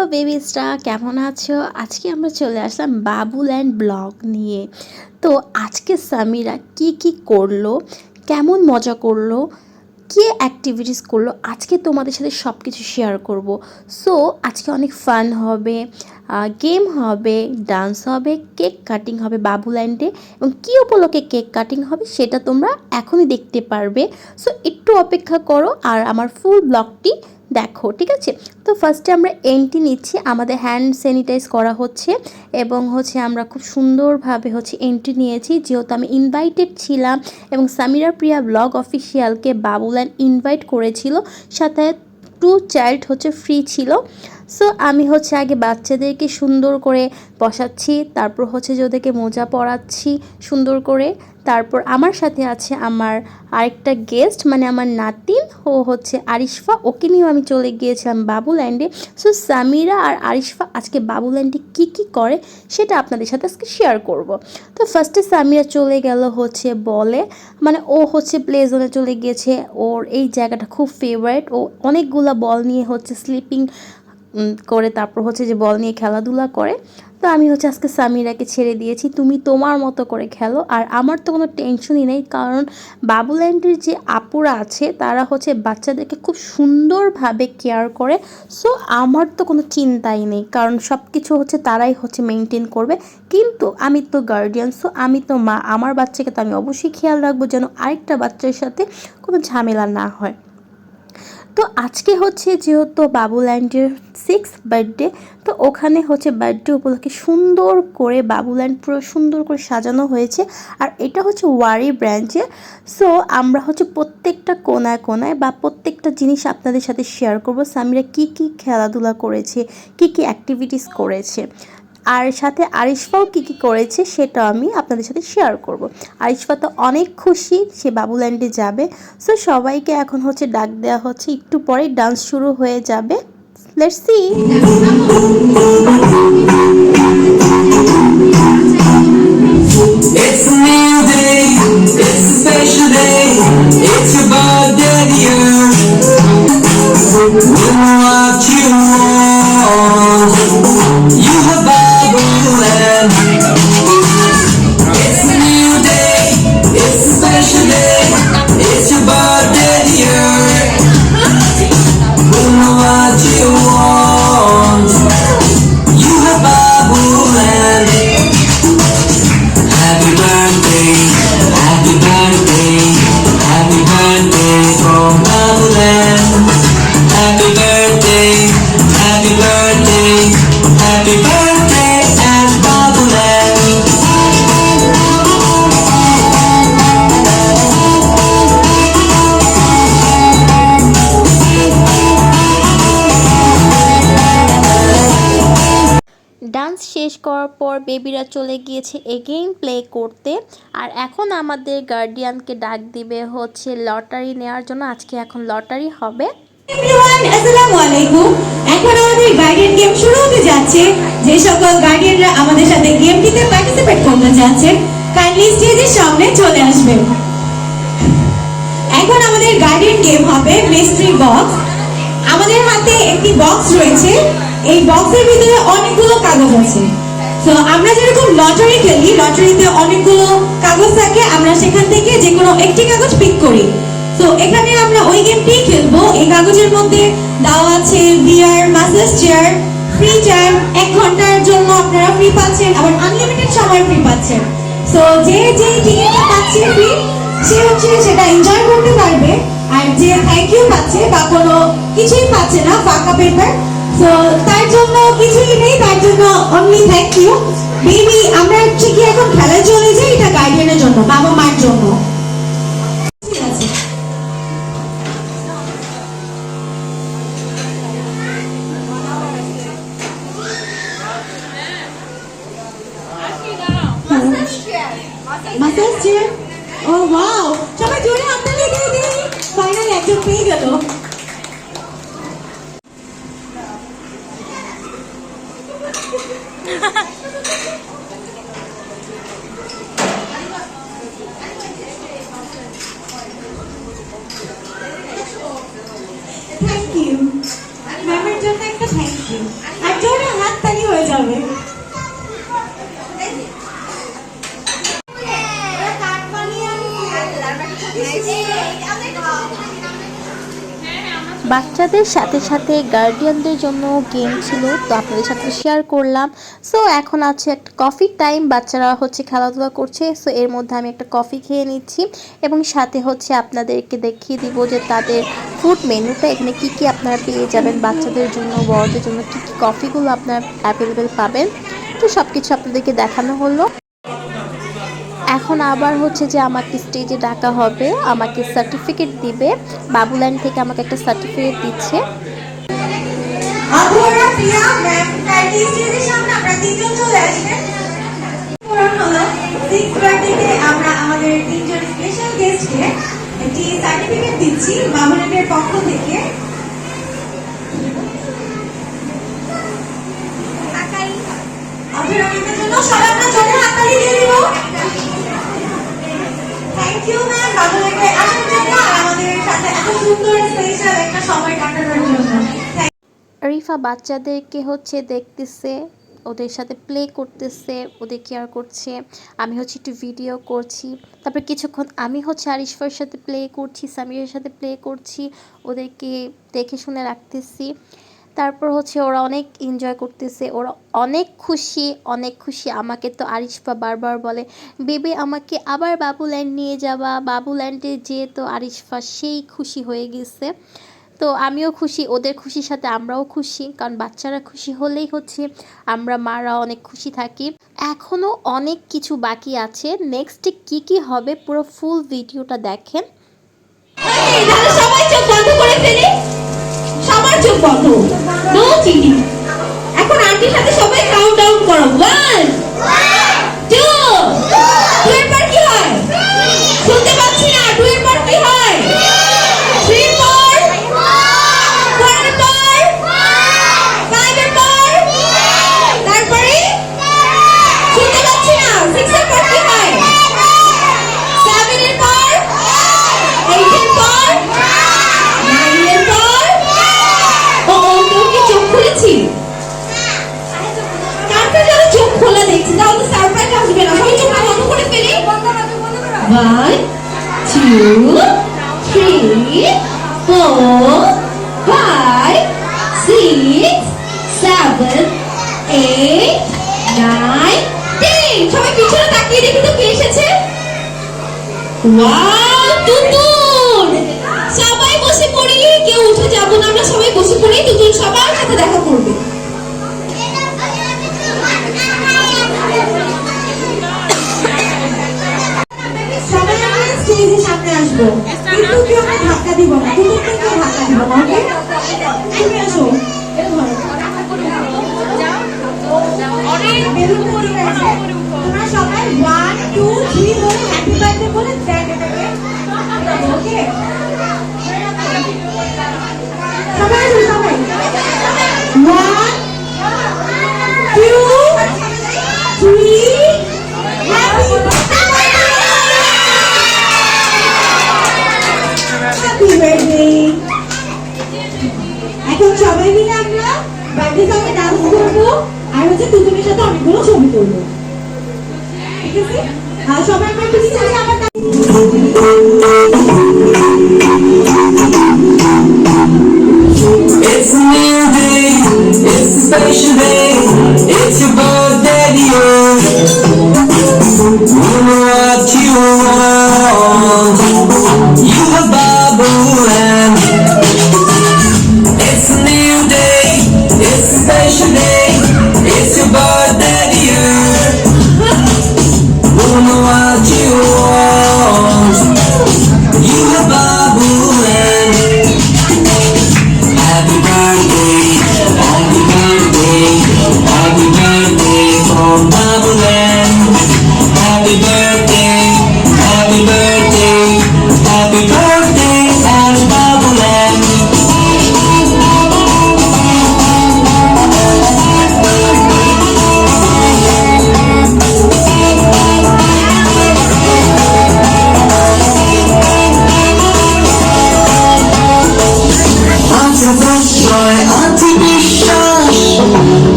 Hello বেবিসরা কেমন আছো? আজকে আমরা চলে আসলাম বাবুল্যান্ড ব্লগ নিয়ে। তো আজকে সামিরা কি কি করল, কেমন মজা করল, কি অ্যাক্টিভিটিস করল, আজকে তোমাদের সাথে সব কিছু শেয়ার করব। সো আজকে অনেক ফান হবে গেম হবে ডান্স হবে কেক কাটিং হবে বাবুল্যান্ডে এবং কী উপলক্ষে কেক কাটিং হবে সেটা তোমরা এখনই দেখতে পারবে। সো একটু অপেক্ষা করো, আর আমার ফুল ব্লগটি দেখো, ঠিক আছে? তো ফার্স্টে আমরা এন্ট্রি নিচ্ছি। আমাদের হ্যান্ড স্যানিটাইজ করা হচ্ছে এবং হচ্ছে আমরা খুব সুন্দরভাবে হচ্ছে এন্ট্রি নিয়েছি। যেহেতু আমি ইনভাইটেড ছিলাম এবং সামিরা প্রিয়া ব্লগ অফিসিয়ালকে বাবুলান ইনভাইট করেছিল, সাথে টু চাইল্ড হচ্ছে ফ্রি ছিল। সো আমি হচ্ছে আগে বাচ্চাদেরকে সুন্দর করে বসাচ্ছি, তারপর হচ্ছে যে ওদেরকে মোজা পরাচ্ছি সুন্দর করে। তারপর আমার সাথে আছে আমার আরেকটা গেস্ট মানে আমার নাতিন ও হচ্ছে আরিশফা। ওকে নিয়েও আমি চলে গিয়েছিলাম বাবুল্যান্ডে। সো সামিরা আর আরিশফা আজকে বাবুল্যান্ডে কি কি করে সেটা আপনাদের সাথে আজকে শেয়ার করব। তো ফার্স্টে সামিরা চলে গেল হচ্ছে বলে। মানে ও হচ্ছে প্লে জোনে চলে গিয়েছে। ওর এই জায়গাটা খুব ফেভারেট ও অনেকগুলো বল নিয়ে হচ্ছে স্লিপিং করে, তারপর হচ্ছে যে বল নিয়ে খেলাধুলা করে। তো আমি হচ্ছে আজকে সামিরাকে ছেড়ে দিয়েছি। তুমি তোমার মতো করে খেলো। আর আমার তো কোনো টেনশনই নেই, কারণ বাবুল্যান্ডের যে আপুরা আছে, তারা হচ্ছে বাচ্চাদেরকে খুব সুন্দরভাবে কেয়ার করে। সো আমার তো কোনো চিন্তাই নেই, কারণ সব কিছু হচ্ছে তারাই হচ্ছে মেনটেন করবে। কিন্তু আমি তো গার্ডিয়ান সো আমি তো মা। আমার বাচ্চাকে তো আমি অবশ্যই খেয়াল রাখব যেন আরেকটা বাচ্চার সাথে কোনো ঝামেলা না হয়। তো আজকে হচ্ছে যেহেতু বাবুল্যান্ডের সিক্স বার্থডে তো ওখানে হচ্ছে বার্থডে উপলক্ষে সুন্দর করে বাবুল্যান্ড পুরো সুন্দর করে সাজানো হয়েছে। আর এটা হচ্ছে ওয়ারি ব্রাঞ্চে। সো আমরা হচ্ছে প্রত্যেকটা কোনায় কোনায় বা প্রত্যেকটা জিনিস আপনাদের সাথে শেয়ার করব। সামিরা কি কি খেলাধুলা করেছে, কি কি অ্যাক্টিভিটিস করেছে। আর সাথে আরিশফাও কী কী করেছে সেটা আমি আপনাদের সাথে শেয়ার করব। আরিশফা তো অনেক খুশি, সে বাবুল্যান্ডে যাবে। সো সবাইকে এখন হচ্ছে ডাক দেওয়া হচ্ছে, একটু পরেই ডান্স শুরু হয়ে যাবে। লেটস সি গিয়েছে এগেইন প্লে করতে। আর এখন আমাদের গার্ডিয়ানকে ডাক দিবে হচ্ছে লটারি নেওয়ার জন্য। আজকে এখন লটারি হবে। এখন আমাদের গার্ডিয়ান গেম শুরু হতে যাচ্ছে। যে সকল গার্ডিয়ানরা আমাদের সাথে গেমটিতে পার্টিসিপেট করতে যাচ্ছেন কাইন্ডলি স্টেজের সামনে চলে আসবেন এখন আমাদের গার্ডিয়ান গেম হবে মিস্ট্রি বক্স আমাদের হাতে একটি বক্স রয়েছে। এই বক্সের ভিতরে অনেকগুলো কাগজ আছে। তো আমরা যেরকম লটারি খেলি লটারিতে অনেকগুলো কাগজ থাকে, আমরা সেখান থেকে যে কোনো একটি কাগজ পিক করি। তো এখানে আমরা ওই গেমটি খেলব। এই কাগজের মধ্যে দেওয়া আছে বিয়ার মাসাজ চেয়ার ফ্রি টাইম এক ঘণ্টার জন্য আপনারা ফ্রি পাচ্ছেন, আবার আনলিমিটেড সময় ফ্রি পাচ্ছেন। তো যে যে টিকিটটা পাচ্ছে ফ্রি সে হচ্ছে সেটা এনজয় করতে পারবে। আর যে থ্যাংক ইউ পাচ্ছে বা কোনো কিছুই পাচ্ছে না, ফাঁকা পেপার তো তার জন্য কিছুই নেই, তার জন্য অনলি থ্যাংক ইউ বেবি আমরা হচ্ছে কি এখন খেলায় চলে যাই এটা গার্ডিয়ানের জন্য, বাবা মার জন্য। Massage chair? ও ওয়াও সবাই জোরে হাততালি দিয়ে দিই। ফাইনালি একজন পেয়ে গেল। বাচ্চাদের সাথে সাথে গার্ডিয়ানদের জন্য গেম ছিল, তো আপনাদের সাথে শেয়ার করলাম। সো এখন আছে একটা কফি টাইম বাচ্চারা হচ্ছে খেলাধুলা করছে সো এর মধ্যে আমি একটা কফি খেয়ে নিচ্ছি এবং সাথে হচ্ছে আপনাদেরকে দেখিয়ে দিব যে তাদের ফুড মেনুটা এখানে কি কি আপনারা পেয়ে যাবেন বাচ্চাদের জন্য, বড়দের জন্য, কি কি কফিগুলো আপনারা অ্যাভেলেবেল পাবেন। তো সব কিছু আপনাদেরকে দেখানো হলো। এখন আবার হচ্ছে যে আমাকে স্টেজে ডাকা হবে, আমাকে সার্টিফিকেট দিবে। বাবুল্যান্ড থেকে আমাকে একটা সার্টিফিকেট দিচ্ছে। আমাদের তিনজন স্পেশাল গেস্টকে একটি সার্টিফিকেট দিচ্ছি পক্ষ থেকে। ম্যামের জন্য হাততালি দিয়ে দিব। থ্যাংক ইউ ম্যাম জন্য আর আমাদের সাথে এত সুন্দর স্পেশাল একটা সময় কাটানোর জন্য। রিফা, বাচ্চাদেরকে হচ্ছে দেখতেছে, ওদের সাথে প্লে করতেছে, ওদের কেয়ার করছে। আমি হচ্ছে একটু ভিডিও করছি। তারপর কিছুক্ষণ আমি হচ্ছে আরিশফার সাথে প্লে করছি, সামিরের সাথে প্লে করছি, ওদেরকে দেখে শুনে রাখতেছি। তারপর হচ্ছে ওরা অনেক এনজয় করতেছে, ওরা অনেক খুশি অনেক খুশি। আমাকে তো আরিশফা বারবার বলে, বেবে, আমাকে আবার বাবুল্যান্ড নিয়ে যাবা। বাবুল্যান্ডে যেয়ে তো আরিশফা সেই খুশি হয়ে গেছে। তো আমিও খুশি, ওদের খুশির সাথে আমরাও খুশি, কারণ বাচ্চারা খুশি হলেই হচ্ছে আমরা মারা অনেক খুশি থাকি। এখনও অনেক কিছু বাকি আছে। নেক্সট কি কি হবে, পুরো ফুল ভিডিওটা দেখেন। সবাই চোখ বন্ধ করে ফেলি। চোখ বন্ধ। নো চিটিং এখন আন্টির সাথে সবাই কাউন্ট ডাউন করো। One one two three four five six seven eight nine ten সবাই পিছনে তাকিয়ে এসেছে? এখন সবাই মিলে আমরা বার্থডে সঙ্গে ডান্স করব আর হচ্ছে তুতুনের সাথে অনেকগুলো ছবি তুলবো ঠিক আছে আর সবাই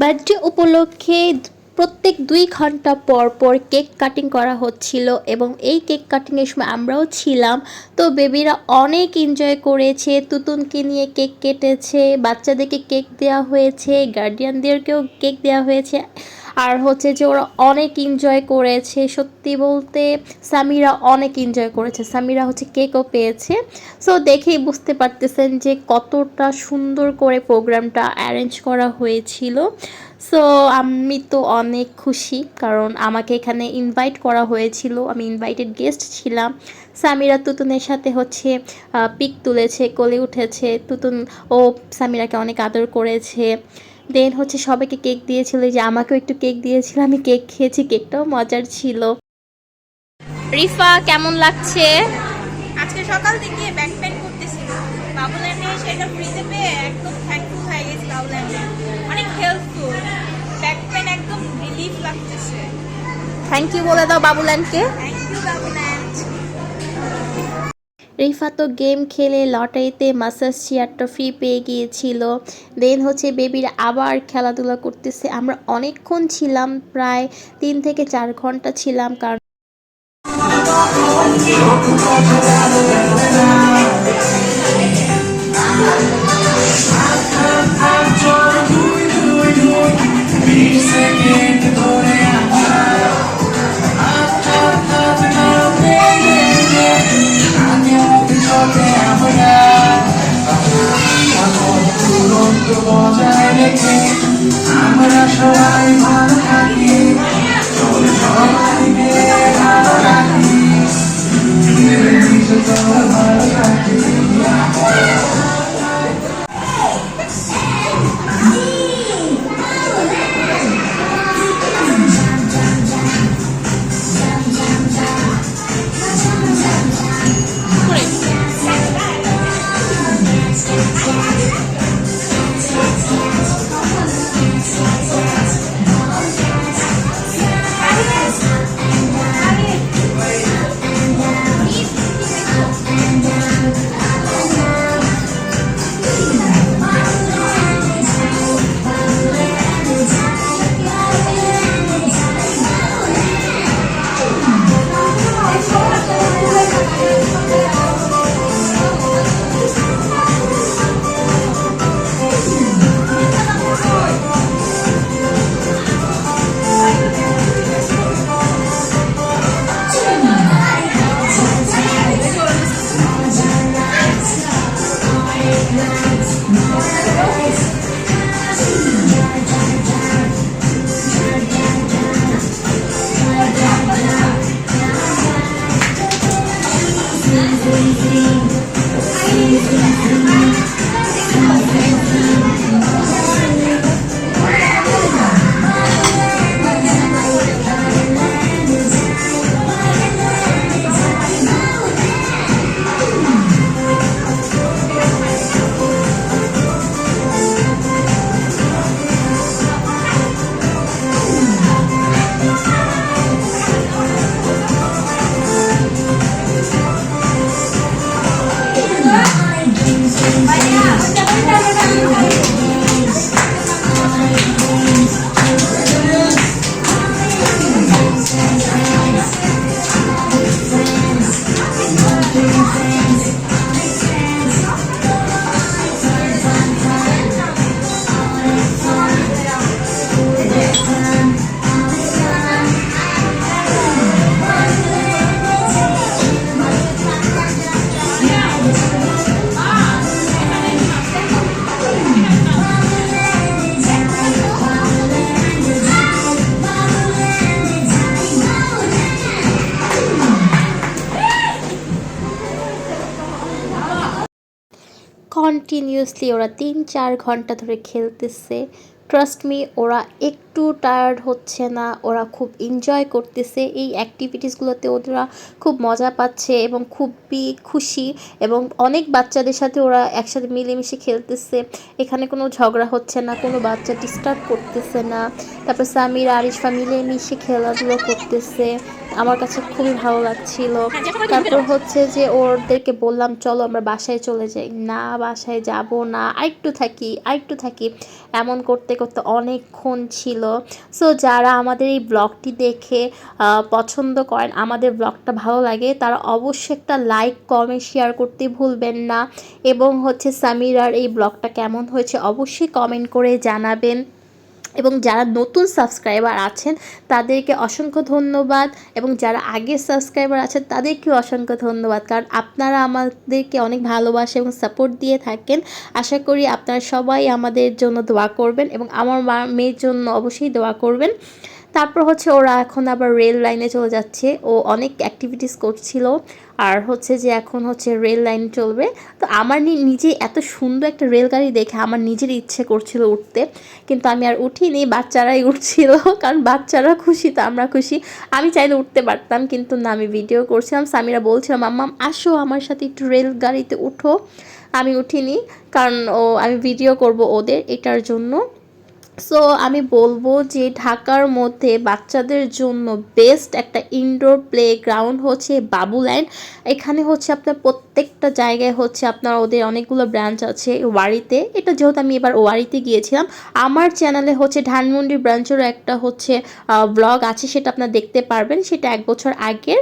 বার্থডে উপলক্ষে প্রত্যেক দুই ঘণ্টা পর পর কেক কাটিং করা হচ্ছিল এবং এই কেক কাটিংয়ের সময় আমরাও ছিলাম। তো বেবিরা অনেক এনজয় করেছে, তুতুনকে নিয়ে কেক কেটেছে, বাচ্চাদেরকে কেক দেওয়া হয়েছে গার্ডিয়ানদেরকেও কেক দেওয়া হয়েছে। আর হচ্ছে যে ওরা অনেক এনজয় করেছে। সত্যি বলতে সামিরা অনেক এনজয় করেছে। সামিরা হচ্ছে কেকও পেয়েছে। সো দেখেই বুঝতে পারতেছেন যে কতটা সুন্দর করে প্রোগ্রামটা অ্যারেঞ্জ করা হয়েছিল। সো আমি তো অনেক খুশি কারণ আমাকে এখানে ইনভাইট করা হয়েছিল। আমি ইনভাইটেড গেস্ট ছিলাম। সামিরা তুতুনের সাথে হচ্ছে পিক তুলেছে, কোলে উঠেছে। তুতুন ও সামিরাকে অনেক আদর করেছে। দেন হচ্ছে সবাইকে কেক দিয়েছিল যে আমাকেও একটু কেক দিয়েছিল আমি কেক খেয়েছি কেকটাও মজার ছিল। রিফা কেমন লাগছে? আজকে সকাল থেকে ব্যাক পেন করতেছিল বাবুল্যান্ডে সেটা ফ্রিতে পেয়ে একদম থ্যাঙ্কফুল হয়ে গেছি বাবুল্যান্ডে অনেক হেল্পফুল ব্যাক পেন একদম রিলিফ লাগতেছে। থ্যাংক ইউ বলে দাও বাবুল্যান্ডকে থ্যাংক ইউ বাবুল্যান্ড রিফা তো গেম খেলে লটারিতে মাসাজ চেয়ারটা ফ্রি পেয়ে গিয়েছিল দেন হচ্ছে বেবির আবার খেলাধুলা করতেছে আমরা অনেকক্ষণ ছিলাম প্রায় তিন থেকে চার ঘণ্টা ছিলাম কারণ আমরা কন্টিনিউয়াসলি ওরা তিন চার ঘণ্টা ধরে খেলতেছে। ট্রাস্ট মি ওরা একটু টায়ার্ড হচ্ছে না, ওরা খুব এনজয় করতেছে। এই অ্যাক্টিভিটিসগুলোতে ওরা খুব মজা পাচ্ছে এবং খুবই খুশি এবং অনেক বাচ্চাদের সাথে ওরা একসাথে মিলেমিশে খেলতেছে। এখানে কোনো ঝগড়া হচ্ছে না, কোনো বাচ্চা ডিস্টার্ব করতেছে না। তারপর সামির আরিশফা মিলেমিশে খেলাধুলো করতেছে। আমার কাছে খুবই ভালো লাগছিল। তারপর হচ্ছে যে ওদেরকে বললাম, চলো আমরা বাসায় চলে যাই। না, বাসায় যাব না। আরেকটু থাকি আরেকটু থাকি। এমন করতে করতে অনেকক্ষণ ছিল। সো যারা আমাদের এই ব্লগটি দেখে পছন্দ করেন, আমাদের ব্লগটা ভালো লাগে, তারা অবশ্যই একটা লাইক, কমেন্ট, শেয়ার করতে ভুলবেন না। এবং হচ্ছে সামিরার এই ব্লগটা কেমন হয়েছে, অবশ্যই কমেন্ট করে জানাবেন। এবং যারা নতুন সাবস্ক্রাইবার আছেন, তাদেরকে অসংখ্য ধন্যবাদ। এবং যারা আগের সাবস্ক্রাইবার আছেন, তাদেরকেও অসংখ্য ধন্যবাদ। কারণ আপনারা আমাদেরকে অনেক ভালোবাসে এবং সাপোর্ট দিয়ে থাকেন। আশা করি আপনারা সবাই আমাদের জন্য দোয়া করবেন এবং আমার মা, মেয়ের জন্য অবশ্যই দোয়া করবেন। তারপর হচ্ছে ওরা এখন আবার রেল লাইনে চলে যাচ্ছে। ও অনেক অ্যাক্টিভিটিস করছিল। আর হচ্ছে যে এখন হচ্ছে রেল লাইন চলবে। তো আমার নিজে এত সুন্দর একটা রেলগাড়ি দেখে আমার নিজের ইচ্ছে করছিল উঠতে। কিন্তু আমি আর উঠিনি, বাচ্চারাই উঠছিল, কারণ বাচ্চারা খুশি, তো আমরা খুশি। আমি চাইলে উঠতে পারতাম, কিন্তু না, আমি ভিডিও করছিলাম। সামিরা বলছিলাম আম্মাম আসো আমার সাথে একটু রেলগাড়িতে উঠো। আমি উঠিনি, কারণ ও, আমি ভিডিও করব ওদের এটার জন্য। সো আমি বলব যে ঢাকার মধ্যে বাচ্চাদের জন্য বেস্ট একটা ইনডোর প্লে গ্রাউন্ড হচ্ছে বাবুল্যান্ড এখানে হচ্ছে আপনার প্রত্যেকটা জায়গায় হচ্ছে আপনার ওদের অনেকগুলো ব্রাঞ্চ আছে ওয়ারিতে। এটা যেহেতু আমি এবার ওয়ারিতে গিয়েছিলাম, আমার চ্যানেলে হচ্ছে ধানমন্ডি ব্রাঞ্চেরও একটা হচ্ছে ব্লগ আছে, সেটা আপনারা দেখতে পারবেন, সেটা এক বছর আগের।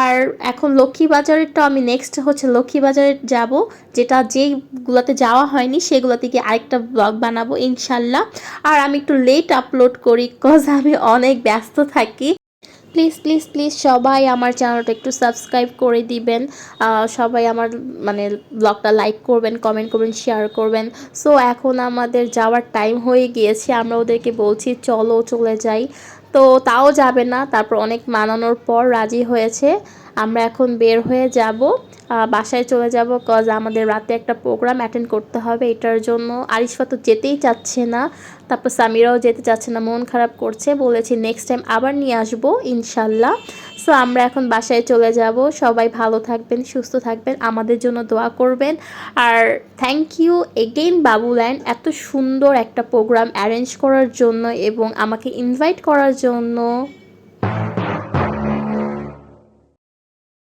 আর এখন লক্ষ্মীবাজারেরটা আমি নেক্সট হচ্ছে লক্ষ্মীবাজারে যাব, যেটা যেইগুলোতে যাওয়া হয়নি, সেগুলোতে গিয়ে আরেকটা ব্লগ বানাবো, ইনশাল্লাহ। আর আমি একটু লেট আপলোড করি কজ আমি অনেক ব্যস্ত থাকি। প্লিজ প্লিজ প্লিজ সবাই আমার চ্যানেলটা একটু সাবস্ক্রাইব করে দিবেন। সবাই আমার মানে ব্লগটা লাইক করবেন কমেন্ট করবেন শেয়ার করবেন। সো এখন আমাদের যাওয়ার টাইম হয়ে গিয়েছে। আমরা ওদেরকে বলছি, চলো চলে যাই। তো তাও যাবে না। তারপর অনেক মানানোর পর রাজি হয়েছে। আমরা এখন বের হয়ে যাব বাসায় চলে যাব কজ আমাদের রাতে একটা প্রোগ্রাম অ্যাটেন্ড করতে হবে, এটার জন্য আরিশফা তো যেতেই চাচ্ছে না, তারপর সামিরাও যেতে চাচ্ছে না, মন খারাপ করছে, বলেছি নেক্সট টাইম আবার নিয়ে আসব, ইনশাল্লাহ। সো আমরা এখন বাসায় চলে যাব, সবাই ভালো থাকবেন, সুস্থ থাকবেন, আমাদের জন্য দোয়া করবেন। আর থ্যাংক ইউ এগেইন বাবুল্যান্ড এত সুন্দর একটা প্রোগ্রাম অ্যারেঞ্জ করার জন্য এবং আমাকে ইনভাইট করার জন্য।